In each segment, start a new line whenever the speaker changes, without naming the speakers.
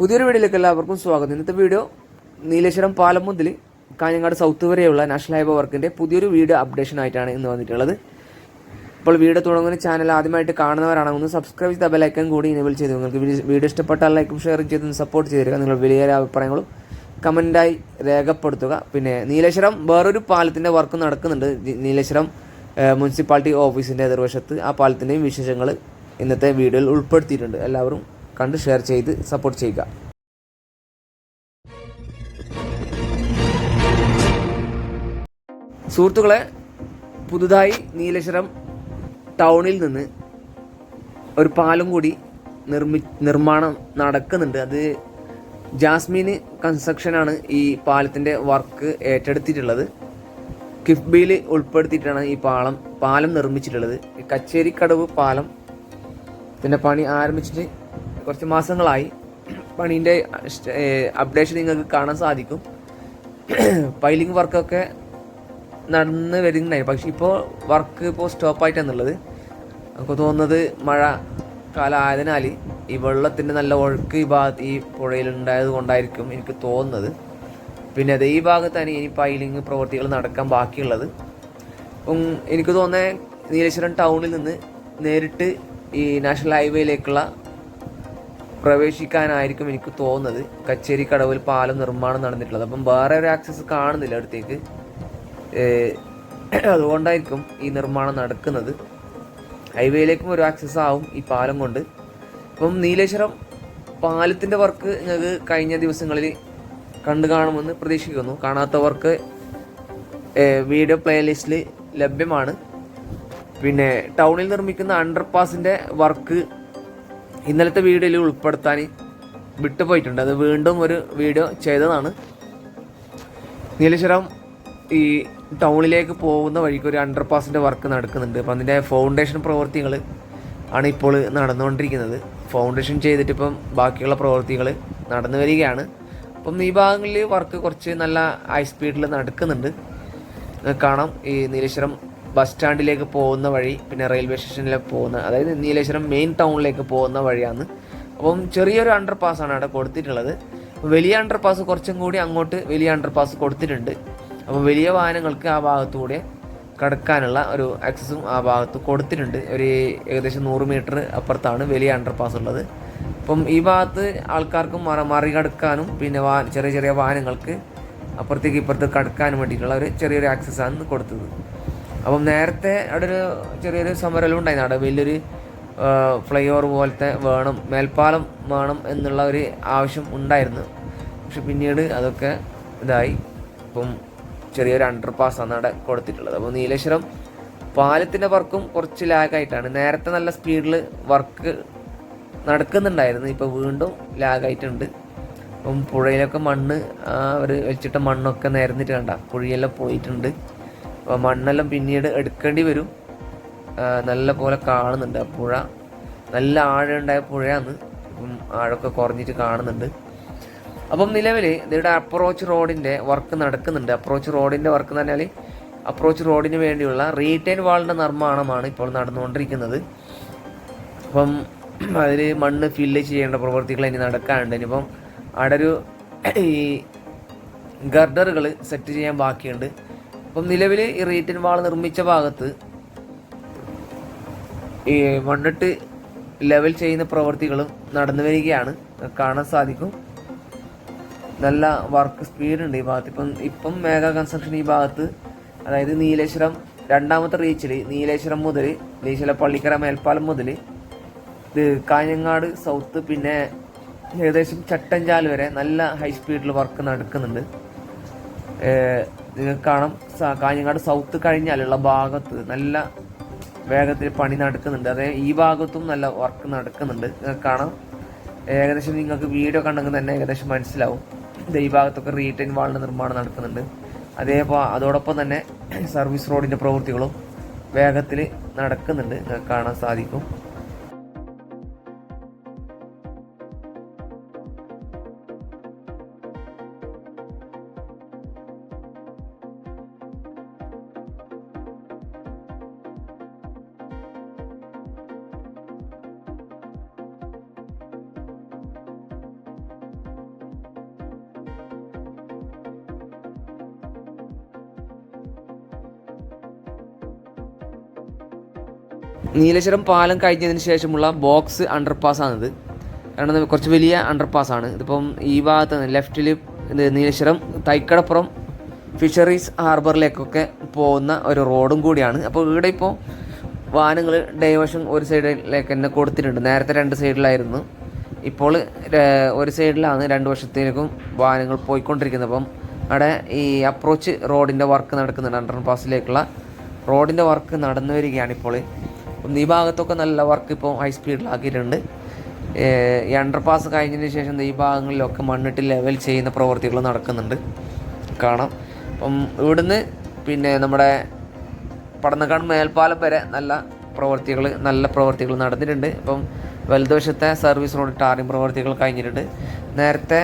പുതിയൊരു വീഡിയോയിലേക്ക് എല്ലാവർക്കും സ്വാഗതം. ഇന്നത്തെ വീഡിയോ നീലേശ്വരം പാലം മുതൽ കാഞ്ഞങ്ങാട് സൗത്ത് വരെയുള്ള നാഷണൽ ഹൈവേ വർക്കിന്റെ പുതിയൊരു വീഡിയോ അപ്ഡേഷൻ ആയിട്ടാണ് ഇന്ന് വന്നിട്ടുള്ളത്. ഇപ്പോൾ വീഡിയോ തുടങ്ങുന്ന ചാനൽ ആദ്യമായിട്ട് കാണുന്നവരാണ്. ഒന്ന് സബ്സ്ക്രൈബ് ചെയ്ത ബെലൈക്കൻ കൂടി ഇനേബിൾ ചെയ്തു നിങ്ങൾക്ക് വീഡിയോ- ഇഷ്ടപ്പെട്ടാൽ ലൈക്കും ഷെയറും ചെയ്ത് സപ്പോർട്ട് ചെയ്തിരിക്കുക തരിക നിങ്ങളുടെ വലിയ അഭിപ്രായങ്ങളും കമന്റായി രേഖപ്പെടുത്തുക. പിന്നെ നീലേശ്വരം വേറൊരു പാലത്തിന്റെ വർക്ക് നടക്കുന്നുണ്ട്. നീലേശ്വരം മുനിസിപ്പാലിറ്റി ഓഫീസിന്റെ എതിർവശത്ത് ആ പാലത്തിന്റെയും വിശേഷങ്ങൾ ഇന്നത്തെ വീഡിയോയിൽ ഉൾപ്പെടുത്തിയിട്ടുണ്ട്. എല്ലാവരും കണ്ട് ഷെയർ ചെയ്ത് സപ്പോർട്ട് ചെയ്യുക. സുഹൃത്തുക്കളെ പുതുതായി നീലേശ്വരം ടൗണിൽ നിന്ന് ഒരു പാലം കൂടി നിർമ്മി നിർമ്മാണം നടക്കുന്നുണ്ട്. അത് ജാസ്മിന് കൺസ്ട്രക്ഷനാണ് ഈ പാലത്തിന്റെ വർക്ക് ഏറ്റെടുത്തിട്ടുള്ളത്. കിഫ്ബിയിൽ ഉൾപ്പെടുത്തിയിട്ടാണ് ഈ പാലം പാലം നിർമ്മിച്ചിട്ടുള്ളത്. കച്ചേരിക്കടവ് പാലം ഇതിന്റെ പണി ആരംഭിച്ചിട്ട് കുറച്ച് മാസങ്ങളായി. പണീന്റെ അപ്ഡേഷൻ നിങ്ങൾക്ക് കാണാൻ സാധിക്കും. പൈലിംഗ് വർക്കൊക്കെ നടന്ന് വരുന്നുണ്ടായി. പക്ഷെ ഇപ്പോൾ വർക്ക് ഇപ്പോൾ സ്റ്റോപ്പായിട്ടാണുള്ളത് നമുക്ക് തോന്നുന്നത് മഴ കാലം ആയതിനാൽ ഈ വെള്ളത്തിന്റെ നല്ല ഒഴുക്ക് ഈ ഭാഗത്ത് ഈ പുഴയിൽ ഉണ്ടായത് കൊണ്ടായിരിക്കും എനിക്ക് തോന്നുന്നത്. പിന്നെ അത് ഈ ഭാഗത്താണ് ഇനി പൈലിംഗ് പ്രവൃത്തികൾ നടക്കാൻ ബാക്കിയുള്ളത്. അപ്പം എനിക്ക് തോന്നുന്നത് നീലേശ്വരം ടൗണിൽ നിന്ന് നേരിട്ട് ഈ നാഷണൽ ഹൈവേയിലേക്കുള്ള പ്രവേശിക്കാനായിരിക്കും എനിക്ക് തോന്നുന്നത്. കച്ചേരി കടവിൽ പാലം നിർമ്മാണം നടന്നിട്ടുള്ളത്. അപ്പം വേറെ ഒരു ആക്സസ് കാണുന്നില്ല അടുത്തേക്ക്. അതുകൊണ്ടായിരിക്കും ഈ നിർമ്മാണം നടക്കുന്നത്. ഹൈവേയിലേക്കും ഒരു ആക്സസ് ആവും ഈ പാലം കൊണ്ട്. അപ്പം നീലേശ്വരം പാലത്തിന്റെ വർക്ക് ഞങ്ങൾക്ക് കഴിഞ്ഞ ദിവസങ്ങളിൽ കണ്ടു കാണുമെന്ന് പ്രതീക്ഷിക്കുന്നു. കാണാത്തവർക്ക് വർക്ക് വീഡിയോ പ്ലേലിസ്റ്റിൽ ലഭ്യമാണ്. പിന്നെ ടൗണിൽ നിർമ്മിക്കുന്ന അണ്ടർപാസിന്റെ വർക്ക് ഇന്നലത്തെ വീഡിയോയിൽ ഉൾപ്പെടുത്താൻ വിട്ടുപോയിട്ടുണ്ട്. അത് വീണ്ടും ഒരു വീഡിയോ ചെയ്തതാണ്. നീലേശ്വരം ഈ ടൗണിലേക്ക് പോകുന്ന വഴിക്ക് ഒരു അണ്ടർപാസിന്റെ വർക്ക് നടക്കുന്നുണ്ട്. അപ്പം അതിന്റെ ഫൗണ്ടേഷൻ പ്രവൃത്തികൾ ആണ് ഇപ്പോൾ നടന്നുകൊണ്ടിരിക്കുന്നത്. ഫൗണ്ടേഷൻ ചെയ്തിട്ട് ഇപ്പം ബാക്കിയുള്ള പ്രവൃത്തികൾ നടന്നു വരികയാണ്. അപ്പം ഈ ഭാഗങ്ങളിൽ വർക്ക് കുറച്ച് നല്ല ഹൈ സ്പീഡിൽ നടക്കുന്നുണ്ട്. കാണാം. ഈ നീലേശ്വരം ബസ് സ്റ്റാൻഡിലേക്ക് പോകുന്ന വഴി പിന്നെ റെയിൽവേ സ്റ്റേഷനിലേക്ക് പോകുന്ന അതായത് നീലേശ്വരം മെയിൻ ടൗണിലേക്ക് പോകുന്ന വഴിയാണ്. അപ്പം ചെറിയൊരു അണ്ടർ ആണ് അവിടെ കൊടുത്തിട്ടുള്ളത്. വലിയ അണ്ടർ പാസ് കുറച്ചും കൂടി അങ്ങോട്ട് വലിയ അണ്ടർ പാസ് കൊടുത്തിട്ടുണ്ട്. അപ്പോൾ വലിയ വാഹനങ്ങൾക്ക് ആ ഭാഗത്തൂടെ കടക്കാനുള്ള ഒരു ആക്സസും ആ ഭാഗത്ത് കൊടുത്തിട്ടുണ്ട്. ഒരു ഏകദേശം നൂറ് മീറ്റർ അപ്പുറത്താണ് വലിയ അണ്ടർ പാസ് ഉള്ളത്. അപ്പം ഈ ഭാഗത്ത് ആൾക്കാർക്ക് മറ മറികടക്കാനും പിന്നെ വാ ചെറിയ ചെറിയ വാഹനങ്ങൾക്ക് അപ്പുറത്തേക്ക് ഇപ്പുറത്ത് കടക്കാനും വേണ്ടിയിട്ടുള്ള ഒരു ചെറിയൊരു ആക്സസ് ആണ് കൊടുത്തത്. അപ്പം നേരത്തെ അവിടെ ഒരു ചെറിയൊരു സമരലും ഉണ്ടായിരുന്നു. അവിടെ വലിയൊരു ഫ്ലൈ ഓവർ പോലത്തെ വേണം മേൽപ്പാലം വേണം എന്നുള്ള ഒരു ആവശ്യം ഉണ്ടായിരുന്നു. പക്ഷെ പിന്നീട് അതൊക്കെ ഇതായി. ഇപ്പം ചെറിയൊരു അണ്ടർ ആണ് അവിടെ കൊടുത്തിട്ടുള്ളത്. അപ്പോൾ നീലേശ്വരം പാലത്തിന്റെ വർക്കും കുറച്ച് ലാഗായിട്ടാണ് നേരത്തെ നല്ല സ്പീഡിൽ വർക്ക് നടക്കുന്നുണ്ടായിരുന്നു. ഇപ്പോൾ വീണ്ടും ലാഗായിട്ടുണ്ട് അപ്പം പുഴയിലൊക്കെ മണ്ണ് അവർ വെച്ചിട്ട മണ്ണൊക്കെ നേരുന്നിട്ട് കണ്ട കുഴിയെല്ലാം പോയിട്ടുണ്ട്. മണ്ണെല്ലാം പിന്നീട് എടുക്കേണ്ടി വരും. നല്ല പോലെ കാണുന്നുണ്ട് ആ പുഴ. നല്ല ആഴമുണ്ടായ പുഴയാണ്. ഇപ്പം ആഴമൊക്കെ കുറഞ്ഞിട്ട് കാണുന്നുണ്ട്. അപ്പം നിലവിൽ ഇതിയുടെ അപ്രോച്ച് റോഡിന്റെ വർക്ക് നടക്കുന്നുണ്ട്. അപ്രോച്ച് റോഡിന്റെ വർക്ക് എന്ന് പറഞ്ഞാൽ അപ്രോച്ച് റോഡിന് വേണ്ടിയുള്ള റീറ്റെയിൻ വാളിന്റെ നിർമ്മാണമാണ് ഇപ്പോൾ നടന്നുകൊണ്ടിരിക്കുന്നത്. അപ്പം അതിൽ മണ്ണ് ഫില്ല് ചെയ്യേണ്ട പ്രവൃത്തികൾ ഇനി നടക്കാനുണ്ട്. ഇനിയിപ്പം അവിടെ ഒരു ഈ ഗർഡറുകൾ സെറ്റ് ചെയ്യാൻ ബാക്കിയുണ്ട്. അപ്പം നിലവിൽ ഈ റീറ്റൻ വാൾ നിർമ്മിച്ച ഭാഗത്ത് ഈ മണ്ണിട്ട് ലെവൽ ചെയ്യുന്ന പ്രവൃത്തികളും നടന്നു വരികയാണ്. കാണാൻ സാധിക്കും. നല്ല വർക്ക് സ്പീഡ് ഉണ്ട് ഈ ഭാഗത്ത്. ഇപ്പം ഇപ്പം മേഘ കൺസ്ട്രക്ഷൻ ഈ ഭാഗത്ത് അതായത് നീലേശ്വരം രണ്ടാമത്തെ റീച്ചിൽ നീലേശ്വരം മുതൽ നീലേശ്വരം പള്ളിക്കര മേൽപ്പാലം മുതൽ ഇത് കാഞ്ഞങ്ങാട് സൗത്ത് പിന്നെ ഏകദേശം ചട്ടഞ്ചാൽ വരെ നല്ല ഹൈ സ്പീഡിൽ വർക്ക് നടക്കുന്നുണ്ട്. നിങ്ങൾക്ക് കാണാം കാഞ്ഞങ്ങാട് സൗത്ത് കഴിഞ്ഞാലുള്ള ഭാഗത്ത് നല്ല വേഗത്തിൽ പണി നടക്കുന്നുണ്ട്. അതേ ഈ ഭാഗത്തും നല്ല വർക്ക് നടക്കുന്നുണ്ട്. നിങ്ങൾക്ക് കാണാം. ഏകദേശം നിങ്ങൾക്ക് വീഡിയോ കണ്ടെങ്കിൽ തന്നെ ഏകദേശം മനസ്സിലാവും. ഈ ഭാഗത്തൊക്കെ റീറ്റെയിൻ വാളിന്റെ നിർമ്മാണം നടക്കുന്നുണ്ട്. അതേപോലെ അതോടൊപ്പം തന്നെ സർവീസ് റോഡിന്റെ പ്രവൃത്തികളും വേഗത്തിൽ നടക്കുന്നുണ്ട്. കാണാൻ സാധിക്കും. നീലേശ്വരം പാലം കഴിഞ്ഞതിന് ശേഷമുള്ള ബോക്സ് അണ്ടർപാസ് ആണിത്. കാരണം കുറച്ച് വലിയ അണ്ടർപാസ് ആണ്. ഇതിപ്പം ഈ ഭാഗത്ത് ലെഫ്റ്റിൽ നീലേശ്വരം തൈക്കടപ്പുറം ഫിഷറീസ് ഹാർബറിലേക്കൊക്കെ പോകുന്ന ഒരു റോഡും കൂടിയാണ്. അപ്പോൾ ഇവിടെ ഇപ്പോൾ വാഹനങ്ങൾ ഡൈവേഷൻ ഒരു സൈഡിലേക്ക് തന്നെ കൊടുത്തിട്ടുണ്ട്. നേരത്തെ രണ്ട് സൈഡിലായിരുന്നു ഇപ്പോൾ ഒരു സൈഡിലാണ് രണ്ട് വർഷത്തേക്കും വാഹനങ്ങൾ പോയിക്കൊണ്ടിരിക്കുന്നത്. അപ്പം അവിടെ ഈ അപ്രോച്ച് റോഡിന്റെ വർക്ക് നടക്കുന്നുണ്ട്. അണ്ടർ പാസിലേക്കുള്ള റോഡിന്റെ വർക്ക് നടന്നു വരികയാണ് ഇപ്പോൾ. ഈ ഭാഗത്തൊക്കെ നല്ല വർക്ക് ഇപ്പോൾ ഹൈ സ്പീഡിലാക്കിയിട്ടുണ്ട് ഈ അണ്ടർ പാസ് കഴിഞ്ഞതിന് ശേഷം ഈ ഭാഗങ്ങളിലൊക്കെ മണ്ണിട്ട് ലെവൽ ചെയ്യുന്ന പ്രവൃത്തികൾ നടക്കുന്നുണ്ട്. കാണാം. അപ്പം ഇവിടുന്ന് പിന്നെ നമ്മുടെ പടന്നക്കാട് മേൽപ്പാലം വരെ നല്ല പ്രവൃത്തികൾ നല്ല പ്രവൃത്തികൾ നടന്നിട്ടുണ്ട്. അപ്പം വലതുവശത്തെ സർവീസ് റോഡ് ടാറിംഗ് പ്രവൃത്തികൾ കഴിഞ്ഞിട്ടുണ്ട്. നേരത്തെ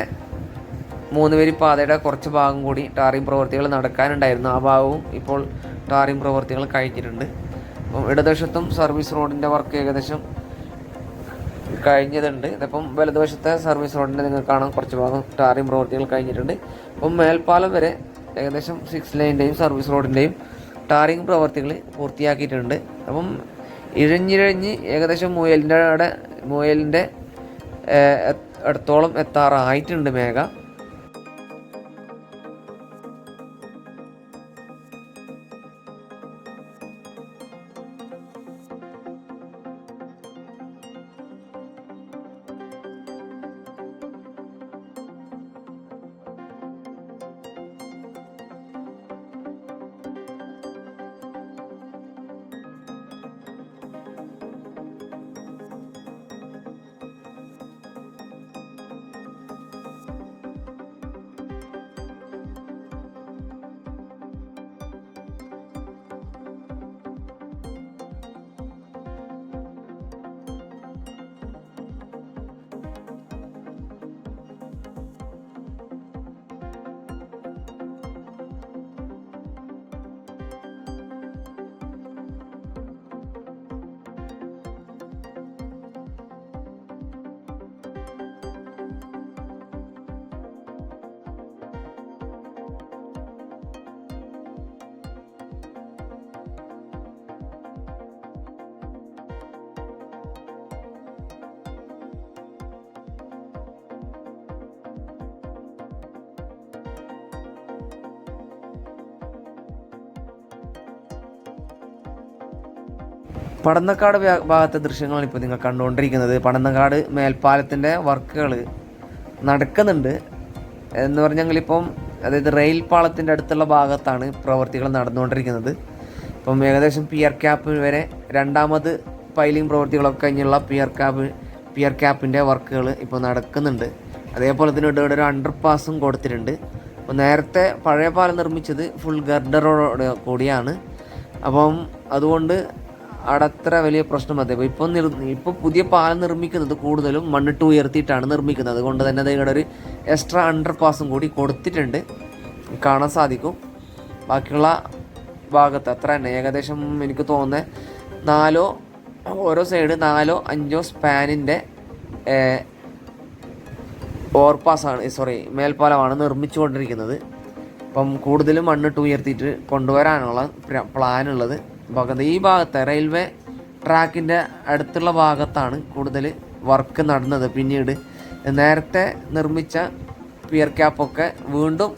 മൂന്ന് പാതയുടെ കുറച്ച് ഭാഗം കൂടി ടാറിംഗ് പ്രവൃത്തികൾ നടക്കാനുണ്ടായിരുന്നു. ആ ഭാഗവും ഇപ്പോൾ ടാറിംഗ് പ്രവൃത്തികൾ കഴിഞ്ഞിട്ടുണ്ട്. അപ്പം ഇടതുവശത്തും സർവീസ് റോഡിന്റെ വർക്ക് ഏകദേശം കഴിഞ്ഞതുണ്ട്. ഇതിപ്പം വലതുവശത്തെ സർവീസ് റോഡിന്റെ നിങ്ങൾക്ക് കാണാം കുറച്ച് ഭാഗം ടാറിംഗ് പ്രവൃത്തികൾ കഴിഞ്ഞിട്ടുണ്ട്. അപ്പം മേൽപ്പാലം വരെ ഏകദേശം സിക്സ് ലൈന്റെയും സർവീസ് റോഡിന്റെയും ടാറിംഗ് പ്രവർത്തികൾ പൂർത്തിയാക്കിയിട്ടുണ്ട്. അപ്പം ഇഴഞ്ഞിഴഞ്ഞ് ഏകദേശം മുയലിന്റെ മുയലിന്റെ അടുത്തോളം എത്താറായിട്ടുണ്ട് മേഘ. പടന്നക്കാട് ഭാഗത്തെ ദൃശ്യങ്ങളാണ് ഇപ്പോൾ നിങ്ങൾ കണ്ടുകൊണ്ടിരിക്കുന്നത്. പടന്നക്കാട് മേൽപ്പാലത്തിന്റെ വർക്കുകൾ നടക്കുന്നുണ്ട്. എന്ന് പറഞ്ഞെങ്കിൽ ഇപ്പം അതായത് റെയിൽ പാളത്തിന്റെ അടുത്തുള്ള ഭാഗത്താണ് പ്രവർത്തികൾ നടന്നുകൊണ്ടിരിക്കുന്നത്. ഇപ്പം ഏകദേശം പിയർ ക്യാപ്പ് വരെ രണ്ടാമത് പൈലിംഗ് പ്രവൃത്തികളൊക്കെ കഴിഞ്ഞുള്ള പിയർ ക്യാപ്പ് പിയർ ക്യാപ്പിന്റെ വർക്കുകൾ ഇപ്പോൾ നടക്കുന്നുണ്ട്. അതേപോലെ തന്നെ ഇവിടെ ഒരു അണ്ടർ പാസും കൊടുത്തിട്ടുണ്ട്. അപ്പോൾ നേരത്തെ പഴയ പാലം നിർമ്മിച്ചത് ഫുൾ ഗർഡറോട് കൂടിയാണ്. അപ്പം അതുകൊണ്ട് അവിടെ അത്ര വലിയ പ്രശ്നം ഇപ്പോൾ ഇപ്പം നിർ ഇപ്പോൾ പുതിയ പാലം നിർമ്മിക്കുന്നത് കൂടുതലും മണ്ണിട്ട് ഉയർത്തിയിട്ടാണ് നിർമ്മിക്കുന്നത്. അതുകൊണ്ട് തന്നെ അത് ഇവിടെ ഒരു എക്സ്ട്രാ അണ്ടർ പാസും കൂടി കൊടുത്തിട്ടുണ്ട്. കാണാൻ സാധിക്കും. ബാക്കിയുള്ള ഭാഗത്ത് അത്ര തന്നെ. ഏകദേശം എനിക്ക് തോന്നുന്നത് നാലോ ഓരോ സൈഡ് നാലോ അഞ്ചോ സ്പാനിന്റെ ഓർപാസാണ് സോറി മേൽപ്പാലമാണ് നിർമ്മിച്ചുകൊണ്ടിരിക്കുന്നത്. അപ്പം കൂടുതലും മണ്ണിട്ട് ഉയർത്തിയിട്ട് കൊണ്ടുവരാനുള്ള പ്ലാൻ ഉള്ളത്. ഭാഗത്ത്. ഈ ഭാഗത്ത് റെയിൽവേ ട്രാക്കിന്റെ അടുത്തുള്ള ഭാഗത്താണ് കൂടുതൽ വർക്ക് നടന്നത് പിന്നീട്. നേരത്തെ നിർമ്മിച്ച പിയർ ക്യാപ്പൊക്കെ വീണ്ടും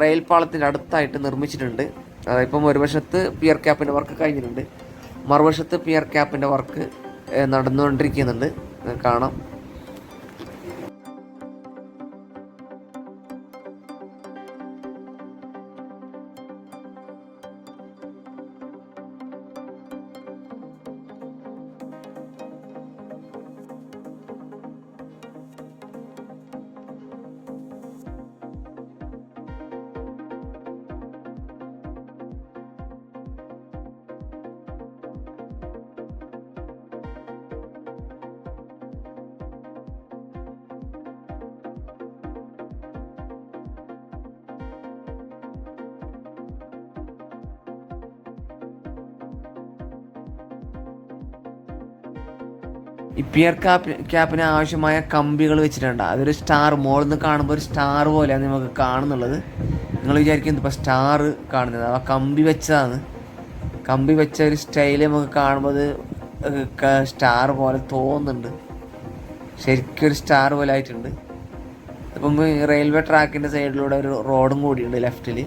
റെയിൽ പാളത്തിന്റെ അടുത്തായിട്ട് നിർമ്മിച്ചിട്ടുണ്ട്. അതായപ്പം ഒരു വശത്ത് പിയർ ക്യാപ്പിന്റെ വർക്ക് കഴിഞ്ഞിട്ടുണ്ട്. മറുവശത്ത് പിയർ ക്യാപ്പിന്റെ വർക്ക് നടന്നുകൊണ്ടിരിക്കുന്നുണ്ട്. കാണാം. പിയർ ക്യാപ്പ് ക്യാപ്പിന് ആവശ്യമായ കമ്പികൾ വെച്ചിട്ടുണ്ട്. അതൊരു സ്റ്റാർ മോളിൽ നിന്ന് കാണുമ്പോൾ ഒരു സ്റ്റാർ പോലെയാണ് നമുക്ക് കാണുന്നുള്ളത്. നിങ്ങൾ വിചാരിക്കുന്നത് ഇപ്പോൾ സ്റ്റാർ കാണുന്നത്. ആ കമ്പി വെച്ചതാണ്. കമ്പി വെച്ച ഒരു സ്റ്റൈൽ നമുക്ക് കാണുമ്പോൾ സ്റ്റാർ പോലെ തോന്നുന്നുണ്ട്. ശരിക്കും ഒരു സ്റ്റാർ പോലെ ആയിട്ടുണ്ട്. അപ്പം റെയിൽവേ ട്രാക്കിന്റെ സൈഡിലൂടെ ഒരു റോഡും കൂടിയുണ്ട് ലെഫ്റ്റിൽ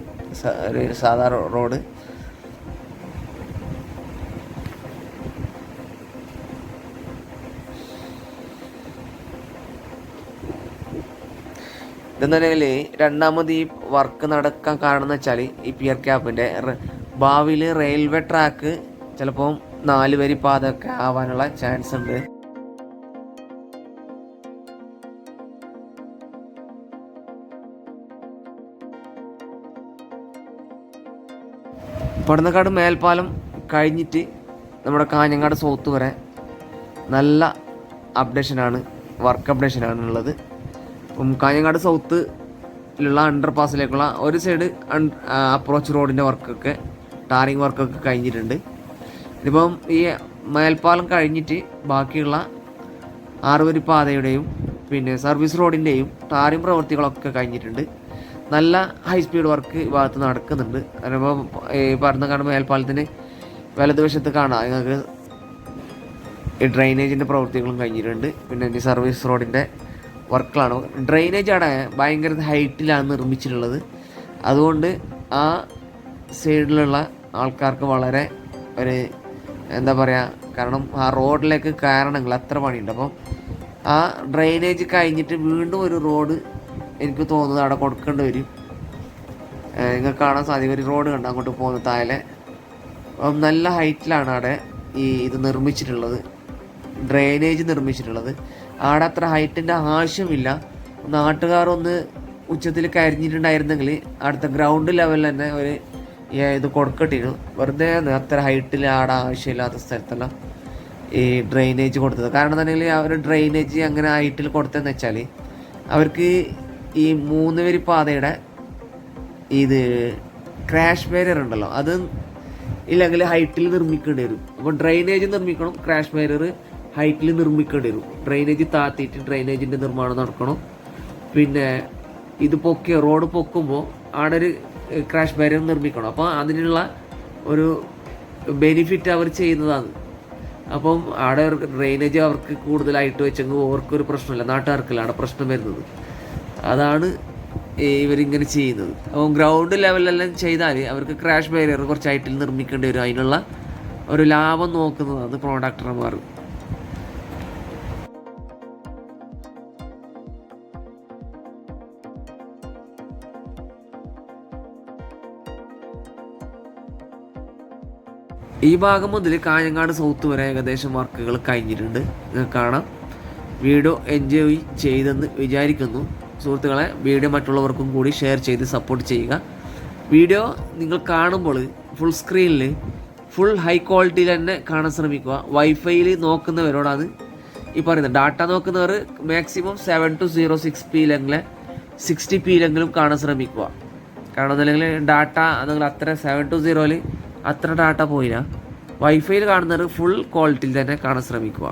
ഒരു സാധാ റോഡ് ഇതെന്നുണ്ടെങ്കിൽ രണ്ടാമത് ഈ വർക്ക് നടക്കാൻ കാരണം എന്ന് വെച്ചാൽ ഈ പിയർ ക്യാപ്പിന്റെ ഭാവിയിൽ റെയിൽവേ ട്രാക്ക് ചിലപ്പം നാല് വരി പാതൊക്കെ ആവാനുള്ള ചാൻസ് ഉണ്ട്. പടന്നക്കാട് മേൽപ്പാലം കഴിഞ്ഞിട്ട് നമ്മുടെ കാഞ്ഞങ്ങാട് സൗത്ത് വരെ നല്ല അപ്ഡേഷനാണ് വർക്ക് അപ്ഡേഷനാണ് ഉള്ളത് ഇപ്പം കാഞ്ഞങ്ങാട് സൗത്തിലുള്ള അണ്ടർ പാസിലേക്കുള്ള ഒരു സൈഡ് അപ്രോച്ച് റോഡിന്റെ വർക്കൊക്കെ ടാറിങ് വർക്കൊക്കെ കഴിഞ്ഞിട്ടുണ്ട്. ഇതിപ്പം ഈ മേൽപ്പാലം കഴിഞ്ഞിട്ട് ബാക്കിയുള്ള ആറുവരി പാതയുടെയും പിന്നെ സർവീസ് റോഡിന്റെയും ടാറിങ് പ്രവൃത്തികളൊക്കെ കഴിഞ്ഞിട്ടുണ്ട്. നല്ല ഹൈ സ്പീഡ് വർക്ക് ഈ ഭാഗത്ത് നടക്കുന്നുണ്ട്. അതിപ്പോൾ ഈ പറഞ്ഞ കാണുമ്പോൾ മേൽപ്പാലത്തിന് വലതുവശത്ത് കാണാം. നിങ്ങൾക്ക് ഈ ഡ്രൈനേജിന്റെ പ്രവൃത്തികളും കഴിഞ്ഞിട്ടുണ്ട്. പിന്നെ ഈ സർവീസ് റോഡിന്റെ വർക്കുകളാണ് ഡ്രെയിനേജ് ആണ് ഭയങ്കര ഹൈറ്റിലാണ് നിർമ്മിച്ചിട്ടുള്ളത്. അതുകൊണ്ട് ആ സൈഡിലുള്ള ആൾക്കാർക്ക് വളരെ ഒരു എന്താ പറയുക കാരണം ആ റോഡിലേക്ക് കയറണമെങ്കിൽ അത്ര പണിയുണ്ട്. അപ്പം ആ ഡ്രെയിനേജ് കഴിഞ്ഞിട്ട് വീണ്ടും ഒരു റോഡ് എനിക്ക് തോന്നുന്നത് അവിടെ കൊടുക്കേണ്ടി വരും. നിങ്ങൾക്ക് കാണാൻ സാധിക്കും. ഒരു റോഡ് കണ്ട് അങ്ങോട്ട് പോകുന്ന താഴെ. അപ്പം നല്ല ഹൈറ്റിലാണ് അവിടെ ഈ ഇത് നിർമ്മിച്ചിട്ടുള്ളത്. ഡ്രെയിനേജ് നിർമ്മിച്ചിട്ടുള്ളത്. അവിടെ അത്ര ഹൈറ്റിന്റെ ആവശ്യമില്ല. നാട്ടുകാർ ഒന്ന് ഉച്ചത്തിൽ കരിഞ്ഞിട്ടുണ്ടായിരുന്നെങ്കിൽ അടുത്ത ഗ്രൗണ്ട് ലെവലിൽ തന്നെ ഒരു ഇത് കൊടുക്കട്ടിരുന്നു. വെറുതെ അത്ര ഹൈറ്റിൽ ആടെ ആവശ്യമില്ലാത്ത സ്ഥലത്തെല്ലാം ഈ ഡ്രെയിനേജ് കൊടുത്തത്. കാരണം തന്നെ അവർ ഡ്രെയിനേജ് അങ്ങനെ ഹൈറ്റിൽ കൊടുത്തതെന്ന് വെച്ചാൽ അവർക്ക് ഈ മൂന്ന് വരി പാതയുടെ ഇത് ക്രാഷ് ബാരിയർ ഉണ്ടല്ലോ അത് ഇല്ലെങ്കിൽ ഹൈറ്റിൽ നിർമ്മിക്കേണ്ടി വരും. അപ്പോൾ ഡ്രെയിനേജ് നിർമ്മിക്കണം ക്രാഷ് ബാരിയർ ഹൈറ്റിൽ നിർമ്മിക്കേണ്ടി വരും. ഡ്രെയിനേജ് താത്തിയിട്ട് ഡ്രെയിനേജിന്റെ നിർമ്മാണം നടക്കണം. പിന്നെ ഇത് പൊക്കിയ റോഡ് പൊക്കുമ്പോൾ അവിടെ ഒരു ക്രാഷ് ബാരിയർ നിർമ്മിക്കണം. അപ്പോൾ അതിനുള്ള ഒരു ബെനിഫിറ്റ് അവർ ചെയ്യുന്നതാണ്. അപ്പം അവിടെ ഡ്രെയിനേജ് അവർക്ക് കൂടുതലായിട്ട് വെച്ചെങ്കിൽ അവർക്കൊരു പ്രശ്നമില്ല. നാട്ടുകാർക്കല്ല അവിടെ പ്രശ്നം വരുന്നത്. അതാണ് ഇവരിങ്ങനെ ചെയ്യുന്നത്. അപ്പം ഗ്രൗണ്ട് ലെവലെല്ലാം ചെയ്താൽ അവർക്ക് ക്രാഷ് ബാരിയർ കുറച്ച് ഹൈറ്റിൽ നിർമ്മിക്കേണ്ടി വരും. അതിനുള്ള ഒരു ലാഭം നോക്കുന്നതാണ് പ്രോഡക്ടർമാർ ഈ ഭാഗം മുതൽ കാഞ്ഞങ്ങാട് സൗത്ത് വരെ ഏകദേശം വർക്കുകൾ കഴിഞ്ഞിട്ടുണ്ട്. നിങ്ങൾക്ക് കാണാം. വീഡിയോ എൻജോയ് ചെയ്തെന്ന് വിചാരിക്കുന്നു. സുഹൃത്തുക്കളെ വീഡിയോ മറ്റുള്ളവർക്കും കൂടി ഷെയർ ചെയ്ത് സപ്പോർട്ട് ചെയ്യുക. വീഡിയോ നിങ്ങൾ കാണുമ്പോൾ ഫുൾ സ്ക്രീനിൽ ഫുൾ ഹൈ ക്വാളിറ്റിയിൽ തന്നെ കാണാൻ ശ്രമിക്കുക. വൈഫൈയിൽ നോക്കുന്നവരോടാണ് ഈ പറയുന്നത്. Data നോക്കുന്നവർ maximum seven two zero six പിയിലെങ്കിലും sixty പിയിലെങ്കിലും കാണാൻ ശ്രമിക്കുക. കാരണം ഡാറ്റ നിങ്ങൾ അത്ര സെവൻ ടു സീറോയിൽ അത്ര ഡാറ്റ പോയില്ല വൈഫൈയിൽ കാണുന്നത് ഫുൾ ക്വാളിറ്റിയിൽ തന്നെ കാണാൻ ശ്രമിക്കുക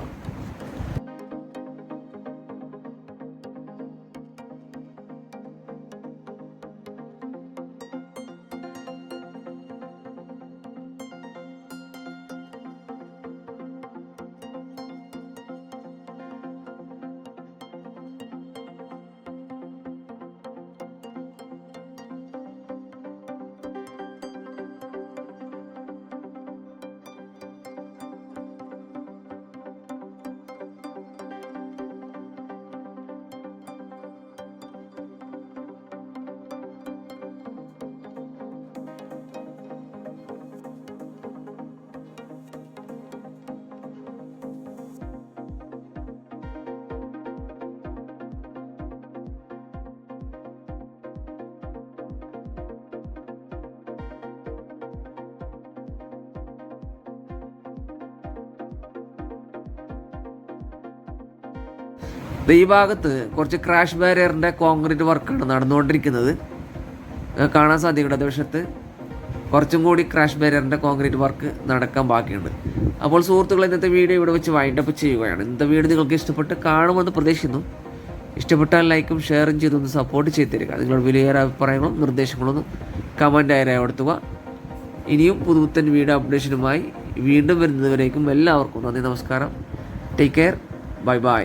ഈ ഭാഗത്ത് കുറച്ച് ക്രാഷ് ബാരിയറിന്റെ കോൺക്രീറ്റ് വർക്കാണ് നടന്നുകൊണ്ടിരിക്കുന്നത്. കാണാൻ സാധിക്കും ഇടതുവശത്ത് കുറച്ചും കൂടി ക്രാഷ് ബാരിയറിന്റെ കോൺക്രീറ്റ് വർക്ക് നടക്കാൻ ബാക്കിയുണ്ട്. അപ്പോൾ സുഹൃത്തുക്കൾ ഇന്നത്തെ വീഡിയോ ഇവിടെ വെച്ച് വൈൻഡപ്പ് ചെയ്യുകയാണ്. ഇന്നത്തെ വീഡിയോ നിങ്ങൾക്ക് ഇഷ്ടപ്പെട്ട് കാണുമെന്ന് പ്രതീക്ഷിക്കുന്നു. ഇഷ്ടപ്പെട്ടാൽ ലൈക്കും ഷെയറും ചെയ്തൊന്ന് സപ്പോർട്ട് ചെയ്ത് തരിക. നിങ്ങളുടെ വിലയേറെ അഭിപ്രായങ്ങളും നിർദ്ദേശങ്ങളും കമന്റായി രേഖപ്പെടുത്തുക. ഇനിയും പുതുപുത്തൻ വീഡിയോ അപ്ഡേഷനുമായി വീണ്ടും വരുന്നതുവരേക്കും എല്ലാവർക്കും നന്ദി നമസ്കാരം. Take care bye bye